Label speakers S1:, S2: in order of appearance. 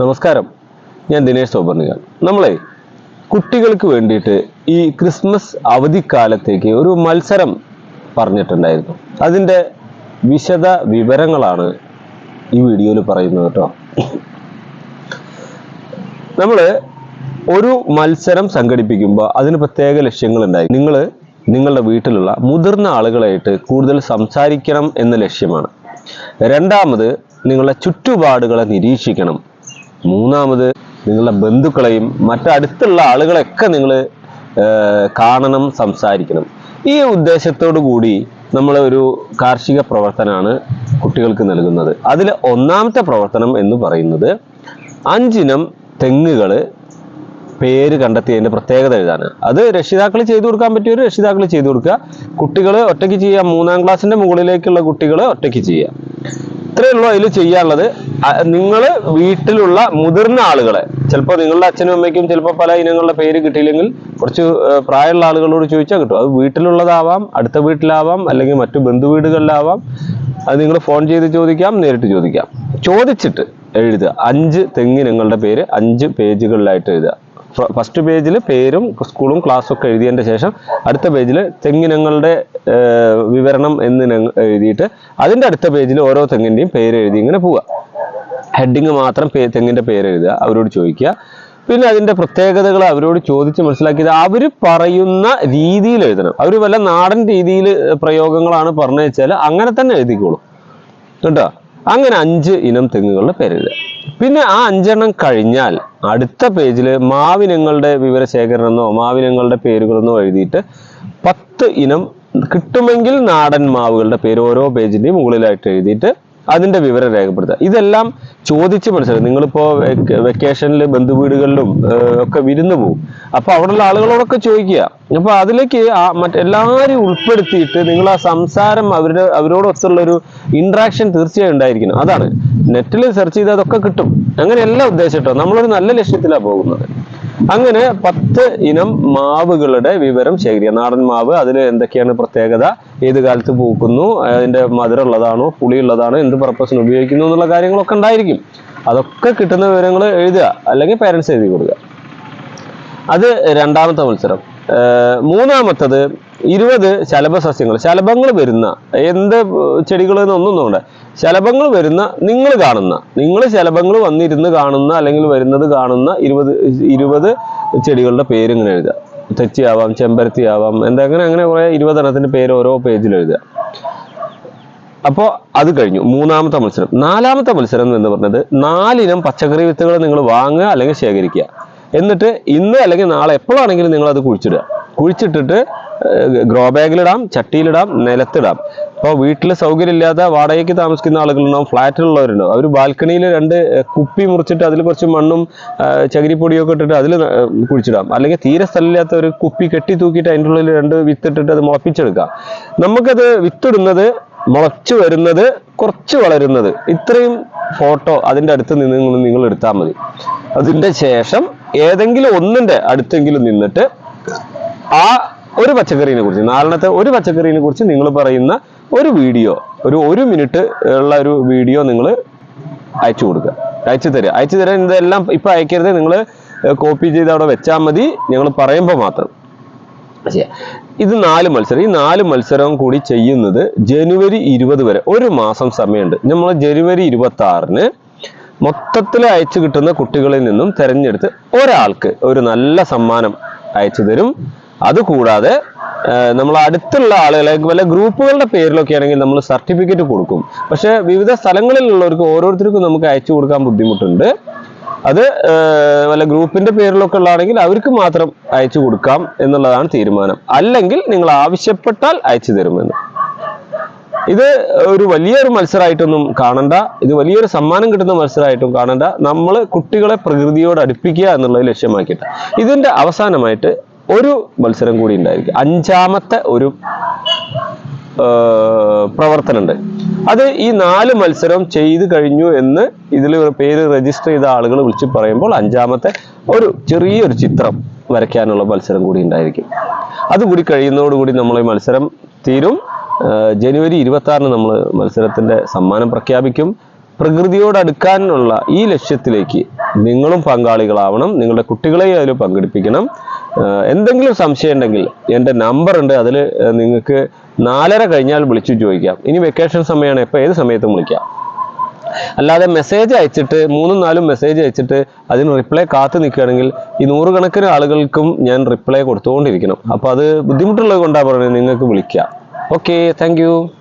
S1: നമസ്കാരം. ഞാൻ ദിനേശ് സോബർണിക നമ്മളെ കുട്ടികൾക്ക് വേണ്ടിയിട്ട് ഈ ക്രിസ്മസ് അവധിക്കാലത്തേക്ക് ഒരു മത്സരം പറഞ്ഞിട്ടുണ്ടായിരുന്നു. അതിന്റെ വിശദ വിവരങ്ങളാണ് ഈ വീഡിയോയിൽ പറയുന്നത് കേട്ടോ. നമ്മൾ ഒരു മത്സരം സംഘടിപ്പിക്കുമ്പോൾ അതിന് പ്രത്യേക ലക്ഷ്യങ്ങളുണ്ടായി. നിങ്ങൾ നിങ്ങളുടെ വീട്ടിലുള്ള മുതിർന്ന ആളുകളായിട്ട് കൂടുതൽ സംസാരിക്കണം എന്ന ലക്ഷ്യമാണ്. രണ്ടാമത് നിങ്ങളുടെ ചുറ്റുപാടുകളെ നിരീക്ഷിക്കണം. മൂന്നാമത് നിങ്ങളുടെ ബന്ധുക്കളെയും മറ്റടുത്തുള്ള ആളുകളെയൊക്കെ നിങ്ങൾ കാണണം സംസാരിക്കണം. ഈ ഉദ്ദേശത്തോടു കൂടി നമ്മൾ ഒരു കാർഷിക പ്രവർത്തനമാണ് കുട്ടികൾക്ക് നൽകുന്നത്. അതിൽ ഒന്നാമത്തെ പ്രവർത്തനം എന്ന് പറയുന്നത് അഞ്ചിനം തെങ്ങുകൾ പേര് കണ്ടെത്തിയതിന്റെ പ്രത്യേകത എഴുതാണ് അത് രക്ഷിതാക്കൾ ചെയ്തു കൊടുക്കാൻ പറ്റിയൊരു രക്ഷിതാക്കൾ ചെയ്തു കൊടുക്കുക. കുട്ടികൾ ഒറ്റയ്ക്ക് ചെയ്യുക. മൂന്നാം ക്ലാസ്സിന്റെ മുകളിലേക്കുള്ള കുട്ടികൾ ഒറ്റയ്ക്ക് ചെയ്യാം ഇത്രയേ ഉള്ളൂ അതിൽ ചെയ്യാനുള്ളത്. നിങ്ങൾ വീട്ടിലുള്ള മുതിർന്ന ആളുകളെ ചിലപ്പോൾ നിങ്ങളുടെ അച്ഛനും അമ്മയ്ക്കും ചിലപ്പോൾ പല ഇനങ്ങളുടെ പേര് കിട്ടിയില്ലെങ്കിൽ കുറച്ച് പ്രായമുള്ള ആളുകളോട് ചോദിച്ചാൽ കിട്ടും. അത് വീട്ടിലുള്ളതാവാം അടുത്ത വീട്ടിലാവാം അല്ലെങ്കിൽ മറ്റു ബന്ധു വീടുകളിലാവാം അത് നിങ്ങൾ ഫോൺ ചെയ്ത് ചോദിക്കാം നേരിട്ട് ചോദിക്കാം. ചോദിച്ചിട്ട് എഴുതുക. അഞ്ച് തെങ്ങിനങ്ങളുടെ പേര് അഞ്ച് പേജുകളിലായിട്ട് എഴുതുക. ഫസ്റ്റ് പേജിൽ പേരും സ്കൂളും ക്ലാസ്സും ഒക്കെ എഴുതിയതിന്റെ ശേഷം അടുത്ത പേജിൽ തെങ്ങിനങ്ങളുടെ വിവരണം എന്ന് എഴുതിയിട്ട് അതിന്റെ അടുത്ത പേജിൽ ഓരോ തെങ്ങിന്റെയും പേര് എഴുതി ഇങ്ങനെ പോവുക. ഹെഡിങ് മാത്രം പേ തെങ്ങിന്റെ പേര് എഴുതുക അവരോട് ചോദിക്കുക. പിന്നെ അതിന്റെ പ്രത്യേകതകൾ അവരോട് ചോദിച്ച് മനസ്സിലാക്കിയത് അവർ പറയുന്ന രീതിയിൽ എഴുതണം. അവർ വല്ല നാടൻ രീതിയിൽ പ്രയോഗങ്ങളാണ് പറഞ്ഞു വെച്ചാൽ അങ്ങനെ തന്നെ എഴുതിക്കോളും. കേട്ടോ? അങ്ങനെ അഞ്ച് ഇനം തെങ്ങുകളുടെ പേരെഴുതുക. പിന്നെ ആ അഞ്ചെണ്ണം കഴിഞ്ഞാൽ അടുത്ത പേജിൽ മാവിനങ്ങളുടെ വിവരശേഖരണമെന്നോ മാവിനങ്ങളുടെ പേരുകളെന്നോ എഴുതിയിട്ട് പത്ത് ഇനം കിട്ടുമെങ്കിൽ നാടൻ മാവുകളുടെ പേര് ഓരോ പേജിന്റെയും മുകളിലായിട്ട് എഴുതിയിട്ട് അതിന്റെ വിവരം രേഖപ്പെടുത്തുക. ഇതെല്ലാം ചോദിച്ച് മനസ്സിലാക്കുക. നിങ്ങളിപ്പോ വെക്കേഷനിൽ ബന്ധുവീടുകളിലും ഒക്കെ വിരുന്ന് പോകും അപ്പോൾ അവിടെയുള്ള ആളുകളോടൊക്കെ ചോദിക്കുക. അപ്പൊ അതിലേക്ക് മറ്റെല്ലാവരെയും ഉൾപ്പെടുത്തിയിട്ട് നിങ്ങൾ ആ സംസാരം അവരുടെ അവരോടൊത്തുള്ള ഒരു ഇന്ററാക്ഷൻ തീർച്ചയായും ഉണ്ടായിരിക്കണം. അതാണ്. നെറ്റിൽ സെർച്ച് ചെയ്താൽ അതൊക്കെ കിട്ടും. അങ്ങനെയല്ല ഉദ്ദേശം കേട്ടോ. നമ്മളൊരു നല്ല ലക്ഷ്യത്തിലാണ് പോകുന്നത്. അങ്ങനെ പത്ത് ഇനം മാവുകളുടെ വിവരം ശേഖരിക്കുക. നാടൻ മാവ് അതിൽ എന്തൊക്കെയാണ് പ്രത്യേകത? ഏത് കാലത്ത് പൂക്കുന്നു? അതിന്റെ മധുരമുള്ളതാണോ? പുളിയുള്ളതാണോ? എന്ത് പർപ്പസിന് ഉപയോഗിക്കുന്നു എന്നുള്ള കാര്യങ്ങളൊക്കെ ഉണ്ടായിരിക്കും. അതൊക്കെ കിട്ടുന്ന വിവരങ്ങൾ എഴുതുക അല്ലെങ്കിൽ പേരൻസ് എഴുതി കൊടുക്കുക. അത് രണ്ടാമത്തെ മത്സരം. മൂന്നാമത്തത് ഇരുപത് ശലഭസസ്യങ്ങൾ. ശലഭങ്ങൾ വരുന്ന എന്ത് ചെടികൾ എന്നൊന്നും ശലഭങ്ങൾ വരുന്ന നിങ്ങൾ കാണുന്ന നിങ്ങൾ ശലഭങ്ങൾ വന്നിരുന്ന് കാണുന്ന അല്ലെങ്കിൽ വരുന്നത് കാണുന്ന ഇരുപത് ഇരുപത് ചെടികളുടെ പേര് ഇങ്ങനെ എഴുതുക. തെച്ചിയാവാം ചെമ്പരത്തി ആവാം എന്താ അങ്ങനെ അങ്ങനെ കുറെ ഇരുപതെണ്ണത്തിന്റെ പേര് ഓരോ പേജിൽ എഴുതുക. അപ്പോൾ അത് കഴിഞ്ഞു. മൂന്നാമത്തെ മത്സരം. നാലാമത്തെ മത്സരം എന്ന് പറഞ്ഞത് നാലിനം പച്ചക്കറി വിത്തുകൾ നിങ്ങൾ വാങ്ങുക അല്ലെങ്കിൽ ശേഖരിക്കുക. എന്നിട്ട് ഇന്ന് അല്ലെങ്കിൽ നാളെ എപ്പോഴാണെങ്കിലും നിങ്ങൾ അത് കുഴിച്ചിടുക. കുഴിച്ചിട്ടിട്ട് ഗ്രോ ബാഗിലിടാം ചട്ടിയിലിടാം നിലത്തിടാം. ഇപ്പോൾ വീട്ടിൽ സൗകര്യമില്ലാതെ വാടകയ്ക്ക് താമസിക്കുന്ന ആളുകളുണ്ടാവും ഫ്ലാറ്റിലുള്ളവരുണ്ടാവും അവർ ബാൽക്കണിയിൽ രണ്ട് കുപ്പി മുറിച്ചിട്ട് അതിൽ കുറച്ച് മണ്ണും ചകിരിപ്പൊടിയൊക്കെ ഇട്ടിട്ട് അതിൽ കുഴിച്ചിടാം. അല്ലെങ്കിൽ തീരെ സ്ഥലമില്ലാത്ത ഒരു കുപ്പി കെട്ടി തൂക്കിയിട്ട് അതിന്റെ ഉള്ളിൽ രണ്ട് വിത്തിട്ടിട്ട് അത് മുളപ്പിച്ചെടുക്കാം നമുക്കത് വിത്തിടുന്നത് മുളച്ചു വരുന്നത് കുറച്ച് വളരുന്നത്. ഇത്രയും ഫോട്ടോ അതിന്റെ അടുത്ത് നിന്ന് നിങ്ങൾ എടുത്താൽ മതി. അതിന്റെ ശേഷം ഏതെങ്കിലും ഒന്നിന്റെ അടുത്തെങ്കിലും നിന്നിട്ട് ആ ഒരു പച്ചക്കറിനെ കുറിച്ച് നാലെണ്ണത്തെ ഒരു പച്ചക്കറിനെ കുറിച്ച് നിങ്ങൾ പറയുന്ന ഒരു വീഡിയോ ഒരു ഒരു മിനിറ്റ് ഉള്ള ഒരു വീഡിയോ നിങ്ങൾ അയച്ചു കൊടുക്കുക. അയച്ചു തരിക. അയച്ചു തരാൻ ഇതെല്ലാം ഇപ്പൊ അയക്കരുത്. നിങ്ങൾ കോപ്പി ചെയ്ത് അവിടെ വെച്ചാൽ മതി. ഞങ്ങൾ പറയുമ്പോൾ മാത്രം. ഇത് നാല് മത്സരം. ഈ നാല് മത്സരവും കൂടി ചെയ്യുന്നത് ജനുവരി ഇരുപത് വരെ. ഒരു മാസം സമയമുണ്ട്. നമ്മൾ ജനുവരി ഇരുപത്തി ആറിന് മൊത്തത്തിൽ അയച്ചു കിട്ടുന്ന കുട്ടികളിൽ നിന്നും തെരഞ്ഞെടുത്ത് ഒരാൾക്ക് ഒരു നല്ല സമ്മാനം അയച്ചു തരും. അതുകൂടാതെ നമ്മൾ അടുത്തുള്ള ആളുകളെ വല്ല ഗ്രൂപ്പുകളുടെ പേരിലൊക്കെ ആണെങ്കിൽ നമ്മൾ സർട്ടിഫിക്കറ്റ് കൊടുക്കും. പക്ഷെ വിവിധ സ്ഥലങ്ങളിലുള്ളവർക്ക് ഓരോരുത്തർക്കും നമുക്ക് അയച്ചു കൊടുക്കാൻ ബുദ്ധിമുട്ടുണ്ട്. അത് വല്ല ഗ്രൂപ്പിന്റെ പേരിലൊക്കെ ഉള്ളതാണെങ്കിൽ അവർക്ക് മാത്രം അയച്ചു കൊടുക്കാം എന്നുള്ളതാണ് തീരുമാനം. അല്ലെങ്കിൽ നിങ്ങൾ ആവശ്യപ്പെട്ടാൽ അയച്ചു തരുമെന്ന്. ഇത് ഒരു വലിയൊരു മത്സരമായിട്ടൊന്നും കാണണ്ട. ഇത് വലിയൊരു സമ്മാനം കിട്ടുന്ന മത്സരമായിട്ടും കാണണ്ട. നമ്മൾ കുട്ടികളെ പ്രകൃതിയോട് അടുപ്പിക്കുക എന്നുള്ളത് ലക്ഷ്യമാക്കിയിട്ട്. ഇതിന്റെ അവസാനമായിട്ട് ഒരു മത്സരം കൂടി ഉണ്ടായിരിക്കും. അഞ്ചാമത്തെ ഒരു പ്രവർത്തനമുണ്ട്. അത് ഈ നാല് മത്സരം ചെയ്തു കഴിഞ്ഞു എന്ന് ഇതിൽ പേര് രജിസ്റ്റർ ചെയ്ത ആളുകൾ വിളിച്ച് പറയുമ്പോൾ അഞ്ചാമത്തെ ഒരു ചെറിയൊരു ചിത്രം വരയ്ക്കാനുള്ള മത്സരം കൂടി ഉണ്ടായിരിക്കും. അതുകൂടി കഴിയുന്നതോടുകൂടി നമ്മൾ ഈ മത്സരം തീരും. ജനുവരി ഇരുപത്തി നമ്മൾ മത്സരത്തിന്റെ സമ്മാനം പ്രഖ്യാപിക്കും. പ്രകൃതിയോട് അടുക്കാനുള്ള ഈ ലക്ഷ്യത്തിലേക്ക് നിങ്ങളും പങ്കാളികളാവണം. നിങ്ങളുടെ കുട്ടികളെയും അതിൽ പങ്കെടുപ്പിക്കണം എന്തെങ്കിലും സംശയം ഉണ്ടെങ്കിൽ എന്റെ നമ്പർ ഉണ്ട് അതിൽ നിങ്ങൾക്ക് നാലര കഴിഞ്ഞാൽ വിളിച്ചു ചോദിക്കാം. ഇനി വെക്കേഷൻ സമയമാണ്. എപ്പോൾ ഏത് സമയത്തും വിളിക്കാം. അല്ലാതെ മെസ്സേജ് അയച്ചിട്ട് മൂന്നും നാലും മെസ്സേജ് അയച്ചിട്ട് അതിന് റിപ്ലൈ കാത്തു നിൽക്കുകയാണെങ്കിൽ ഈ നൂറുകണക്കിന് ആളുകൾക്കും ഞാൻ റിപ്ലൈ കൊടുത്തുകൊണ്ടിരിക്കണം. അപ്പോൾ അത് ബുദ്ധിമുട്ടുള്ളത് കൊണ്ടാണ് പറയുന്നത്. നിങ്ങൾക്ക് okay thank you.